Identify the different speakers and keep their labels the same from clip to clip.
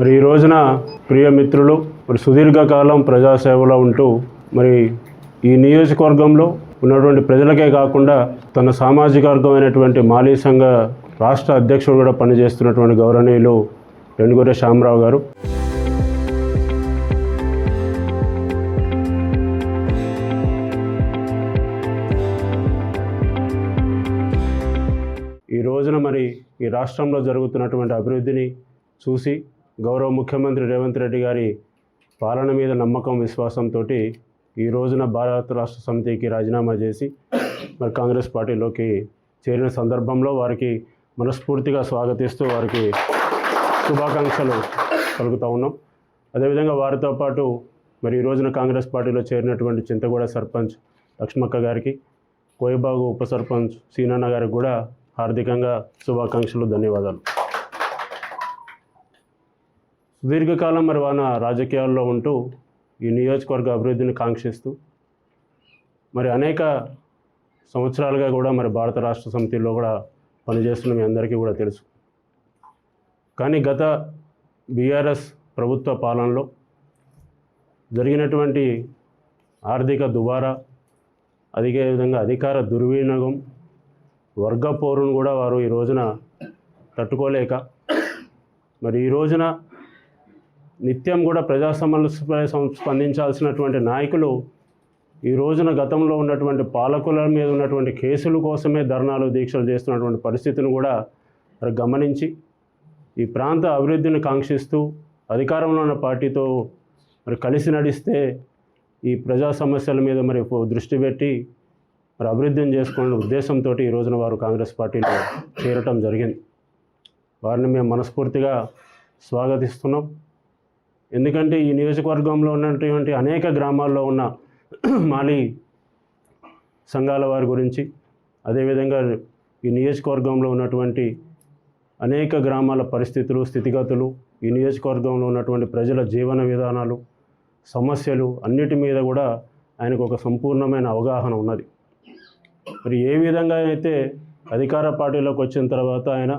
Speaker 1: మరి ఈ రోజున ప్రియ మిత్రులు మరి సుదీర్ఘకాలం ప్రజాసేవలో ఉంటూ మరి ఈ నియోజకవర్గంలో ఉన్నటువంటి ప్రజలకే కాకుండా తన సామాజిక వర్గమైనటువంటి మాలీ సంఘ రాష్ట్ర అధ్యక్షుడు కూడా పనిచేస్తున్నటువంటి గౌరవనీయులు రెండుగురే శ్యామరావు గారు. ఈ రోజున మరి ఈ రాష్ట్రంలో జరుగుతున్నటువంటి అభివృద్ధిని చూసి గౌరవ ముఖ్యమంత్రి రేవంత్ రెడ్డి గారి పాలన మీద నమ్మకం విశ్వాసంతో ఈ రోజున భారత రాష్ట్ర సమితికి రాజీనామా చేసి మరి కాంగ్రెస్ పార్టీలోకి చేరిన సందర్భంలో వారికి మనస్ఫూర్తిగా స్వాగతిస్తూ వారికి శుభాకాంక్షలు కలుగుతూ ఉన్నాం. అదేవిధంగా వారితో పాటు మరి ఈ రోజున కాంగ్రెస్ పార్టీలో చేరినటువంటి చింతగూడ సర్పంచ్ లక్ష్మక్క గారికి కోయబాగు ఉప సర్పంచ్ సీనన్న గారికి కూడా హార్దికంగా శుభాకాంక్షలు ధన్యవాదాలు. సుదీర్ఘకాలం మరి వాన రాజకీయాల్లో ఉంటూ ఈ నియోజకవర్గ అభివృద్ధిని కాంక్షిస్తూ మరి అనేక సంవత్సరాలుగా కూడా మరి భారత రాష్ట్ర సమితిలో కూడా పనిచేస్తున్న మీ అందరికీ కూడా తెలుసు. కానీ గత బీఆర్ఎస్ ప్రభుత్వ పాలనలో జరిగినటువంటి ఆర్థిక దుబారా అదే విధంగా అధికార దుర్వినియోగం వర్గ పోరును కూడా వారు ఈ రోజున తట్టుకోలేక మరి ఈ రోజున నిత్యం కూడా ప్రజా సమస్యపై సం- స్పందించాల్సినటువంటి నాయకులు ఈ రోజున గతంలో ఉన్నటువంటి పాలకుల మీద ఉన్నటువంటి కేసుల కోసమే ధర్నాలు దీక్షలు చేస్తున్నటువంటి పరిస్థితిని కూడా మరి గమనించి ఈ ప్రాంత అభివృద్ధిని కాంక్షిస్తూ అధికారంలో ఉన్న పార్టీతో మరి కలిసి నడిస్తే ఈ ప్రజా సమస్యల మీద మరి దృష్టి పెట్టి మరి అభివృద్ధిని చేసుకునే ఉద్దేశంతో ఈ రోజున వారు కాంగ్రెస్ పార్టీలో చేరటం జరిగింది. వారిని మేము మనస్ఫూర్తిగా స్వాగతిస్తున్నాం. ఎందుకంటే ఈ నియోజకవర్గంలో ఉన్నటువంటి అనేక గ్రామాల్లో ఉన్న మాలి సంఘాల వారి గురించి అదేవిధంగా ఈ నియోజకవర్గంలో ఉన్నటువంటి అనేక గ్రామాల పరిస్థితులు స్థితిగతులు ఈ నియోజకవర్గంలో ఉన్నటువంటి ప్రజల జీవన విధానాలు సమస్యలు అన్నిటి మీద కూడా ఆయనకు ఒక సంపూర్ణమైన అవగాహన ఉన్నది. మరి ఏ విధంగా అయితే అధికార పార్టీలోకి వచ్చిన తర్వాత ఆయన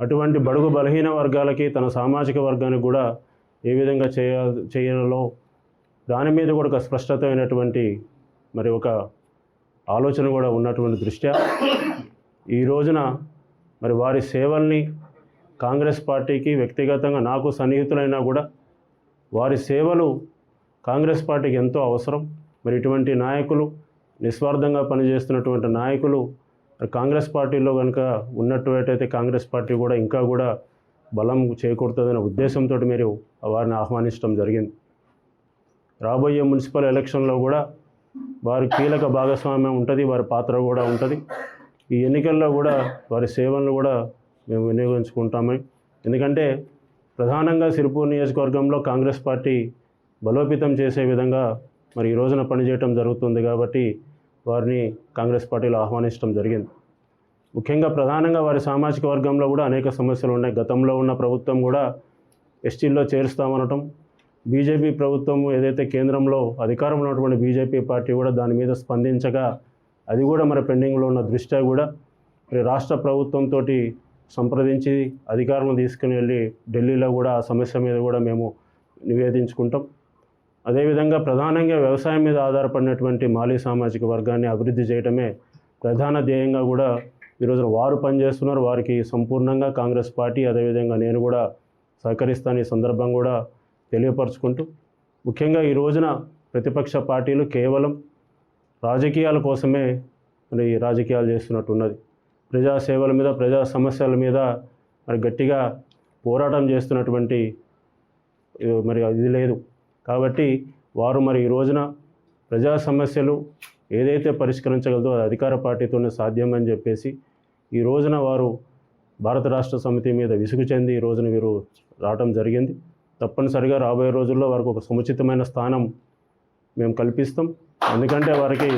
Speaker 1: అటువంటి బడుగు బలహీన వర్గాలకి తన సామాజిక వర్గానికి కూడా ఏ విధంగా చేయ చేయాలో దాని మీద కూడా ఒక స్పష్టతమైనటువంటి మరి ఒక ఆలోచన కూడా ఉన్నటువంటి దృష్ట్యా ఈ రోజున మరి వారి సేవల్ని కాంగ్రెస్ పార్టీకి వ్యక్తిగతంగా నాకు సన్నిహితులైనా కూడా వారి సేవలు కాంగ్రెస్ పార్టీకి ఎంతో అవసరం. మరి ఇటువంటి నాయకులు నిస్వార్థంగా పనిచేస్తున్నటువంటి నాయకులు కాంగ్రెస్ పార్టీలో కనుక ఉన్నట్టువైతే కాంగ్రెస్ పార్టీ కూడా ఇంకా కూడా బలం చేకూరుతుందనే ఉద్దేశంతో మీరు వారిని ఆహ్వానించడం జరిగింది. రాబోయే మున్సిపల్ ఎలక్షన్లో కూడా వారి కీలక భాగస్వామ్యం ఉంటుంది వారి పాత్ర కూడా ఉంటుంది. ఈ ఎన్నికల్లో కూడా వారి సేవలను కూడా మేము వినియోగించుకుంటామని. ఎందుకంటే ప్రధానంగా సిరిపూర్ నియోజకవర్గంలో కాంగ్రెస్ పార్టీ బలోపేతం చేసే విధంగా మరి ఈ రోజున పనిచేయటం జరుగుతుంది కాబట్టి వారిని కాంగ్రెస్ పార్టీలో ఆహ్వానించడం జరిగింది. ముఖ్యంగా ప్రధానంగా వారి సామాజిక వర్గంలో కూడా అనేక సమస్యలు ఉన్నాయి. గతంలో ఉన్న ప్రభుత్వం కూడా ఎస్టీల్లో చేరుస్తామనటం బీజేపీ ప్రభుత్వం ఏదైతే కేంద్రంలో అధికారంలో ఉన్నటువంటి బీజేపీ పార్టీ కూడా దాని మీద స్పందించగా అది కూడా మరి పెండింగ్లో ఉన్న దృష్ట్యా కూడా మరి రాష్ట్ర ప్రభుత్వంతో సంప్రదించి అధికారంలో తీసుకుని వెళ్ళి ఢిల్లీలో కూడా ఆ సమస్య మీద కూడా మేము నివేదించుకుంటాం. అదేవిధంగా ప్రధానంగా వ్యవసాయం మీద ఆధారపడినటువంటి మాలీ సామాజిక వర్గాన్ని అభివృద్ధి చేయడమే ప్రధాన ధ్యేయంగా కూడా ఈరోజు వారు పనిచేస్తున్నారు. వారికి సంపూర్ణంగా కాంగ్రెస్ పార్టీ అదేవిధంగా నేను కూడా సహకరిస్తాను ఈ సందర్భం కూడా తెలియపరచుకుంటూ ముఖ్యంగా ఈ రోజున ప్రతిపక్ష పార్టీలు కేవలం రాజకీయాల కోసమే మరి రాజకీయాలు చేస్తున్నట్టున్నది. ప్రజా సేవల మీద ప్రజా సమస్యల మీద మరి గట్టిగా పోరాటం చేస్తున్నటువంటి మరి ఇది లేదు. కాబట్టి వారు మరి ఈ రోజున ప్రజా సమస్యలు ఏదైతే పరిష్కరించగలదో అది అధికార పార్టీతోనే సాధ్యమని చెప్పేసి ఈ రోజున వారు భారత రాష్ట్ర సమితి మీద విసుగు చెంది ఈ రోజున వీరు రావటం జరిగింది. తప్పనిసరిగా రాబోయే రోజుల్లో వారికి ఒక సముచితమైన స్థానం మేము కల్పిస్తాం. ఎందుకంటే వారికి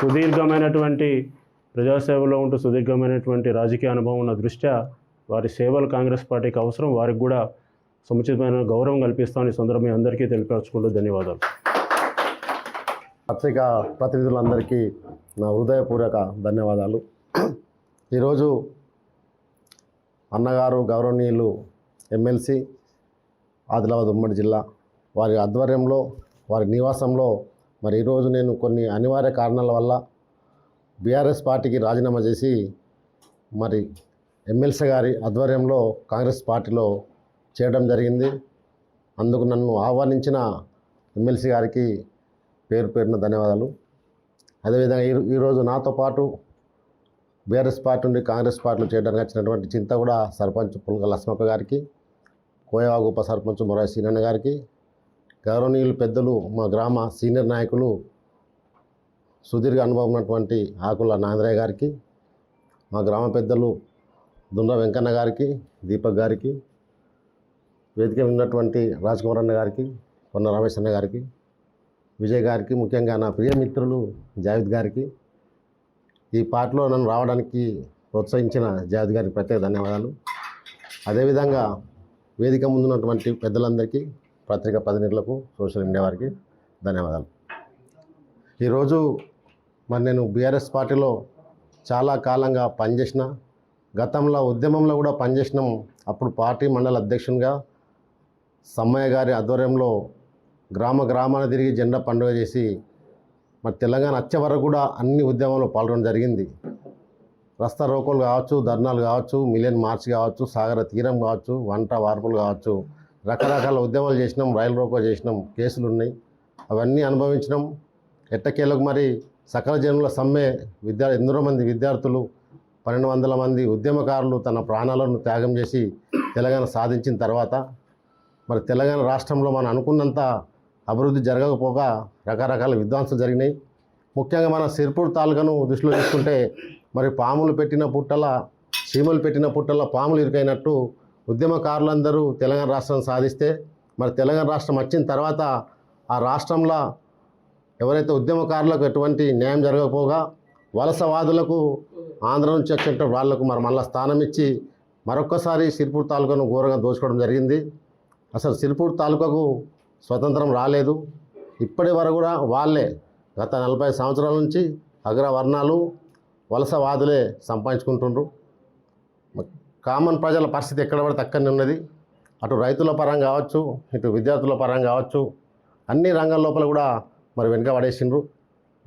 Speaker 1: సుదీర్ఘమైనటువంటి ప్రజాసేవలో ఉంటూ సుదీర్ఘమైనటువంటి రాజకీయ అనుభవం ఉన్న దృష్ట్యా వారి సేవలు కాంగ్రెస్ పార్టీకి అవసరం. వారికి కూడా సముచితమైన గౌరవం కల్పిస్తామని ఈ సందర్భం మీ అందరికీ తెలిపించుకుంటూ ధన్యవాదాలు.
Speaker 2: పత్రికా ప్రతినిధులందరికీ నా హృదయపూర్వక ధన్యవాదాలు. ఈరోజు అన్నగారు గౌరవనీయులు ఎమ్మెల్సీ ఆదిలాబాద్ ఉమ్మడి జిల్లా వారి ఆధ్వర్యంలో వారి నివాసంలో మరి ఈరోజు నేను కొన్ని అనివార్య కారణాల వల్ల బీఆర్ఎస్ పార్టీకి రాజీనామా చేసి మరి ఎమ్మెల్సీ గారి ఆధ్వర్యంలో కాంగ్రెస్ పార్టీలో చేయడం జరిగింది. అందుకు నన్ను ఆహ్వానించిన ఎమ్మెల్సీ గారికి పేరు పేరున ధన్యవాదాలు. అదేవిధంగా ఈ ఈరోజు నాతో పాటు బీఆర్ఎస్ పార్టీ నుండి కాంగ్రెస్ పార్టీలో చేయడానికి వచ్చినటువంటి చింత కూడా సర్పంచ్ పుల్క లస్మక్క గారికి కోయవాగు ఉప సర్పంచ్ మొరాయి సీనన్న గారికి గౌరవనీయులు పెద్దలు మా గ్రామ సీనియర్ నాయకులు సుదీర్ఘ అనుభవం ఉన్నటువంటి ఆకుల నాంద్రయ్య గారికి మా గ్రామ పెద్దలు దుండ్ర వెంకన్న గారికి దీపక్ గారికి వేదిక ఉన్నటువంటి రాజ్ కుమార్ అన్న గారికి కొన్న రమేష్ అన్న గారికి విజయ్ గారికి ముఖ్యంగా నా ప్రియమిత్రులు జావేద్ గారికి ఈ పాటలో నన్ను రావడానికి ప్రోత్సహించిన జాతి గారికి ప్రత్యేక ధన్యవాదాలు. అదేవిధంగా వేదిక ముందున్నటువంటి పెద్దలందరికీ పత్రికా ప్రతినిధులకు సోషల్ మీడియా వారికి ధన్యవాదాలు. ఈరోజు మరి నేను బీఆర్ఎస్ పార్టీలో చాలా కాలంగా పనిచేసిన గతంలో ఉద్యమంలో కూడా పనిచేసినాం అప్పుడు పార్టీ మండల అధ్యక్షునిగా సమ్మయ్య గారి ఆధ్వర్యంలో గ్రామ గ్రామాన తిరిగి జెండా పండుగ చేసి మరి తెలంగాణ వచ్చే వరకు కూడా అన్ని ఉద్యమంలో పాల్గొనడం జరిగింది. రస్తా రోకోలు కావచ్చు ధర్నాలు కావచ్చు మిలియన్ మార్చ్ కావచ్చు సాగర తీరం కావచ్చు వంట వార్పులు కావచ్చు రకరకాల ఉద్యమాలు చేసినాం రైలు రోకో చేసినాం కేసులు ఉన్నాయి. అవన్నీ అనుభవించినాం. ఎట్టకేలకు మరి సకల జనుల సమ్మె విద్యా ఎందరో మంది విద్యార్థులు పన్నెండు వందల మంది ఉద్యమకారులు తన ప్రాణాలను త్యాగం చేసి తెలంగాణ సాధించిన తర్వాత మరి తెలంగాణ రాష్ట్రంలో మనం అనుకున్నంత అభివృద్ధి జరగకపోగా రకరకాల విధ్వంసాలు జరిగినాయి. ముఖ్యంగా మన సిర్పూర్ తాలూకాను దృష్టిలో తీసుకుంటే మరి పాములు పెట్టిన పుట్టల చీమలు పెట్టిన పుట్టల పాములు ఇరుకైనట్టు ఉద్యమకారులందరూ తెలంగాణ రాష్ట్రం సాధిస్తే మరి తెలంగాణ రాష్ట్రం వచ్చిన తర్వాత ఆ రాష్ట్రంలో ఎవరైతే ఉద్యమకారులకు ఎటువంటి న్యాయం జరగకపోగా వలసవాదులకు ఆంధ్ర నుంచి వచ్చినట్టు వాళ్ళకు మరి మళ్ళీ స్థానం ఇచ్చి మరొక్కసారి సిర్పూర్ తాలూకాను ఘోరంగా దోచుకోవడం జరిగింది. అసలు సిర్పూర్ తాలూకాకు స్వతంత్రం రాలేదు. ఇప్పటి వరకు కూడా వాళ్ళే గత నలభై సంవత్సరాల నుంచి అగ్రవర్ణాలు వలసవాదులే సంపాదించుకుంటుండ్రు. కామన్ ప్రజల పరిస్థితి ఎక్కడ పడితే అక్కడనే ఉన్నది. అటు రైతుల పరంగా కావచ్చు ఇటు విద్యార్థుల పరంగా కావచ్చు అన్ని రంగాల లోపల కూడా మరి వెనుక పడేసిండ్రు.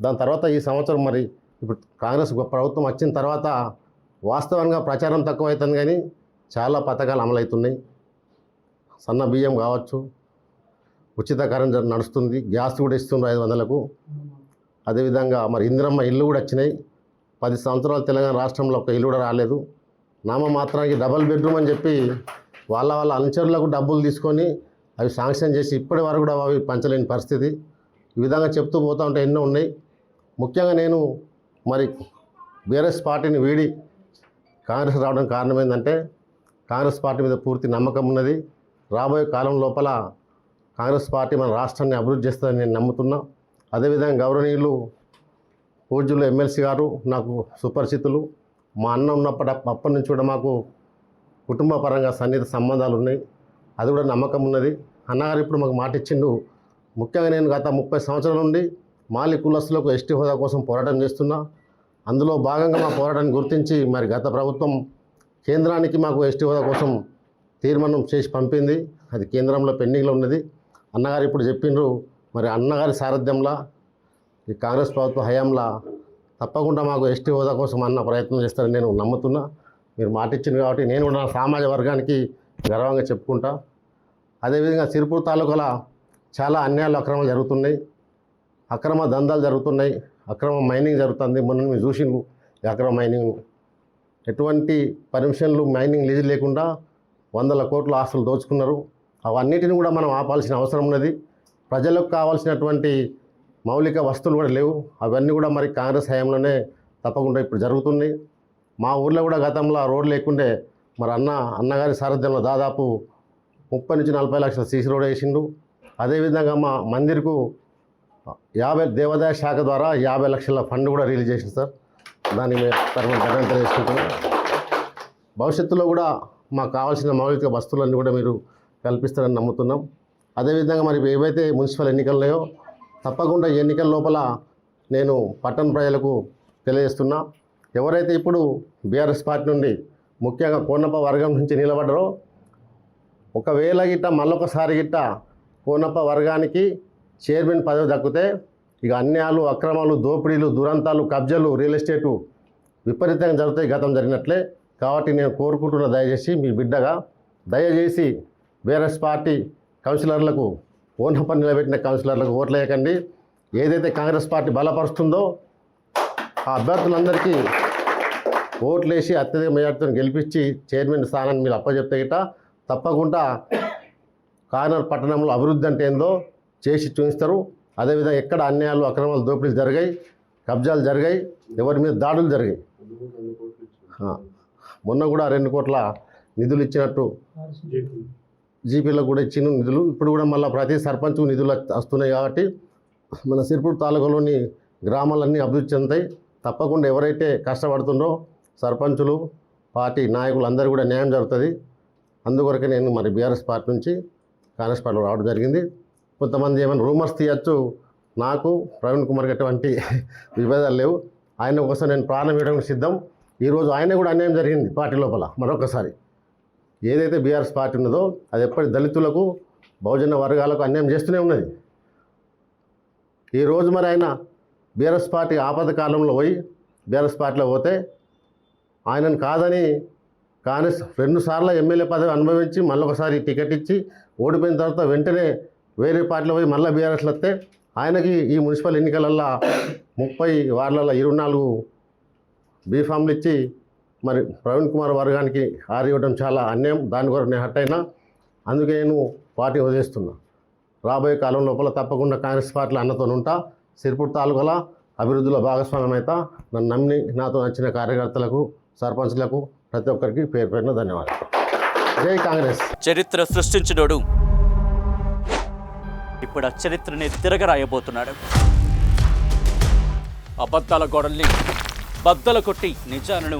Speaker 2: దాని తర్వాత ఈ సంవత్సరం మరి ఇప్పుడు కాంగ్రెస్ ప్రభుత్వం వచ్చిన తర్వాత వాస్తవంగా ప్రచారం తక్కువ అవుతుంది కానీ చాలా పథకాలు అమలవుతున్నాయి. సన్న బియ్యం కావచ్చు ఉచిత కరెంట్ నడుస్తుంది గ్యాస్ కూడా ఇస్తుంది ఐదు వందలకు. అదేవిధంగా మరి ఇందిరమ్మ ఇల్లు కూడా వచ్చినాయి. పది సంవత్సరాలు తెలంగాణ రాష్ట్రంలో ఒక ఇల్లు కూడా రాలేదు. నామ మాత్రానికి డబల్ బెడ్రూమ్ అని చెప్పి వాళ్ళ వాళ్ళ అనుచరులకు డబ్బులు తీసుకొని అవి శాంక్షన్ చేసి ఇప్పటి వరకు కూడా అవి పంచలేని పరిస్థితి. ఈ విధంగా చెప్తూ పోతూ ఉంటే ఎన్నో ఉన్నాయి. ముఖ్యంగా నేను మరి బీఆర్ఎస్ పార్టీని వీడి కాంగ్రెస్ రావడం కారణం ఏంటంటే కాంగ్రెస్ పార్టీ మీద పూర్తి నమ్మకం ఉన్నది. రాబోయే కాలం లోపల కాంగ్రెస్ పార్టీ మన రాష్ట్రాన్ని అభివృద్ధి చేస్తుందని నేను నమ్ముతున్నా. అదేవిధంగా గౌరవనీయులు పూజ్యులు ఎమ్మెల్సీ గారు నాకు సుపరిచితులు. మా అన్న ఉన్నప్పటి అప్పటి నుంచి కూడా మాకు కుటుంబ పరంగా సన్నిహిత సంబంధాలు ఉన్నాయి. అది కూడా నమ్మకం ఉన్నది. అన్నగారు ఇప్పుడు మాకు మాట ఇచ్చిండు. ముఖ్యంగా నేను గత ముప్పై సంవత్సరాల నుండి మాలి కులస్తులకు ఎస్టీ హోదా కోసం పోరాటం చేస్తున్నా. అందులో భాగంగా మా పోరాటాన్ని గుర్తించి మరి గత ప్రభుత్వం కేంద్రానికి మాకు ఎస్టీ హోదా కోసం తీర్మానం చేసి పంపింది. అది కేంద్రంలో పెండింగ్లో ఉన్నది. అన్నగారు ఇప్పుడు చెప్పిండ్రు మరి అన్నగారి సారథ్యంలో ఈ కాంగ్రెస్ ప్రభుత్వ హయాంలో తప్పకుండా మాకు ఎస్టీ హోదా కోసం అన్న ప్రయత్నం చేస్తారని నేను నమ్ముతున్నా. మీరు మాటిచ్చింది కాబట్టి నేను నా సామాజ వర్గానికి గర్వంగా చెప్పుకుంటా. అదేవిధంగా సిరిపూర్ తాలూకాలో చాలా అన్యాయాలు అక్రమాలు జరుగుతున్నాయి. అక్రమ దందాలు జరుగుతున్నాయి. అక్రమ మైనింగ్ జరుగుతుంది. మొన్న మీరు చూసిండ్రు ఈ అక్రమ మైనింగ్ ఎటువంటి పర్మిషన్లు మైనింగ్ లీజు లేకుండా వందల కోట్ల ఆస్తులు దోచుకున్నారు. అవన్నిటిని కూడా మనం ఆపాల్సిన అవసరం ఉన్నది. ప్రజలకు కావాల్సినటువంటి మౌలిక వస్తువులు కూడా లేవు. అవన్నీ కూడా మరి కాంగ్రెస్ హయాంలోనే తప్పకుండా ఇప్పుడు జరుగుతున్నాయి మా ఊర్లో కూడా గతంలో రోడ్లు లేకుండే మరి అన్న అన్నగారి సారథ్యంలో దాదాపు ముప్పై నుంచి నలభై లక్షల సీసీ రోడ్ వేసిండు. అదేవిధంగా మా మందిర్కు యాభై దేవాదాయ శాఖ ద్వారా యాభై లక్షల ఫండ్ కూడా రిలీజ్ చేసింది సార్. దాని తర్వాత తరఫున ధన్యవాదాలు తెలియజేసుకుంటున్నాం భవిష్యత్తులో కూడా మాకు కావాల్సిన మౌలిక వస్తువులన్నీ కూడా మీరు కల్పిస్తారని నమ్ముతున్నాం. అదేవిధంగా మరి ఏవైతే మున్సిపల్ ఎన్నికలు తప్పకుండా ఎన్నికల లోపల నేను పట్టణ ప్రజలకు తెలియజేస్తున్నా. ఎవరైతే ఇప్పుడు బీఆర్ఎస్ పార్టీ నుండి ముఖ్యంగా కోనప్ప వర్గం నుంచి నిలబడరో ఒకవేళ గిట్ట మళ్ళొకసారి గిట్ట కోనప్ప వర్గానికి చైర్మన్ పదవి దక్కితే ఇక అన్యాయాలు అక్రమాలు దోపిడీలు దురంతాలు కబ్జాలు రియల్ ఎస్టేటు విపరీతంగా జరుగుతాయి గతం జరిగినట్లే. కాబట్టి నేను కోరుకుంటున్న దయచేసి మీ బిడ్డగా దయచేసి బీఆర్ఎస్ పార్టీ కౌన్సిలర్లకు ఓనప్ప నిలబెట్టిన కౌన్సిలర్లకు ఓట్లు వేయకండి ఏదైతే కాంగ్రెస్ పార్టీ బలపరుస్తుందో ఆ అభ్యర్థులందరికీ ఓట్లేసి అత్యధిక మెజార్టీతో గెలిపించి చైర్మన్ స్థానాన్ని మీరు అప్పచెప్తే గిట్ట తప్పకుండా కార్నర్ పట్టణంలో అభివృద్ధి అంటే ఏందో చేసి చూపిస్తారు. అదేవిధంగా ఎక్కడ అన్యాయాలు అక్రమాలు దోపిడీలు జరిగాయి కబ్జాలు జరిగాయి ఎవరి మీద దాడులు జరిగాయి. మొన్న కూడా రెండు కోట్ల నిధులు ఇచ్చినట్టు జీపీలో కూడా ఇచ్చిన నిధులు. ఇప్పుడు కూడా మళ్ళీ ప్రతి సర్పంచ్ నిధులు వస్తున్నాయి కాబట్టి మన సిర్పూర్ తాలూకాలోని గ్రామాలన్నీ అభివృద్ధి చెందుతాయి. తప్పకుండా ఎవరైతే కష్టపడుతుండో సర్పంచులు పార్టీ నాయకులు అందరూ కూడా న్యాయం జరుగుతుంది. అందుకొరకే నేను మరి బీఆర్ఎస్ పార్టీ నుంచి కాంగ్రెస్ పార్టీలో రావడం జరిగింది. కొంతమంది ఏమైనా రూమర్స్ తీయచ్చు. నాకు ప్రవీణ్ కుమార్ అటువంటి విభేదాలు లేవు. ఆయన కోసం నేను ప్రాణం ఇవ్వడానికి సిద్ధం. ఈరోజు ఆయన కూడా అన్యాయం జరిగింది పార్టీ లోపల మరొకసారి. ఏదైతే బీఆర్ఎస్ పార్టీ ఉన్నదో అది ఎప్పటి దళితులకు బహుజన వర్గాలకు అన్యాయం చేస్తూనే ఉన్నది. ఈరోజు మరి ఆయన బీఆర్ఎస్ పార్టీ ఆపద కాలంలో పోయి బీఆర్ఎస్ పార్టీలో పోతే ఆయనను కాదని కాంగ్రెస్ రెండు సార్లు ఎమ్మెల్యే పదవి అనుభవించి మళ్ళీ ఒకసారి టికెట్ ఇచ్చి ఓడిపోయిన తర్వాత వెంటనే వేరే పార్టీలో పోయి మళ్ళీ బీఆర్ఎస్లో వస్తే ఆయనకి ఈ మున్సిపల్ ఎన్నికలల్లో ముప్పై వార్డులలో ఇరవై నాలుగు బీఫామ్లు ఇచ్చి మరి ప్రవీణ్ కుమార్ వర్గానికి ఆరు ఇవ్వడం చాలా అన్యాయం. దాని కొరకు నేను హట్ అయినా. అందుకే నేను పార్టీ వదిలేస్తున్నా. రాబోయే కాలం లోపల తప్పకుండా కాంగ్రెస్ పార్టీలో అన్నతో ఉంటా. సిరిపూర్ తాలూకాల అభివృద్ధిలో భాగస్వామ్యం అవుతా నన్ను నమ్మి నాతో నచ్చిన కార్యకర్తలకు సర్పంచ్లకు ప్రతి ఒక్కరికి పేరు పేరున ధన్యవాదాలు. జై కాంగ్రెస్.
Speaker 3: చరిత్ర సృష్టించినోడు ఇప్పుడు ఆ చరిత్రని తిరగరాయబోతున్నాడు. అబద్ధాల గోడల్ని బద్దలు కొట్టి నిజాలను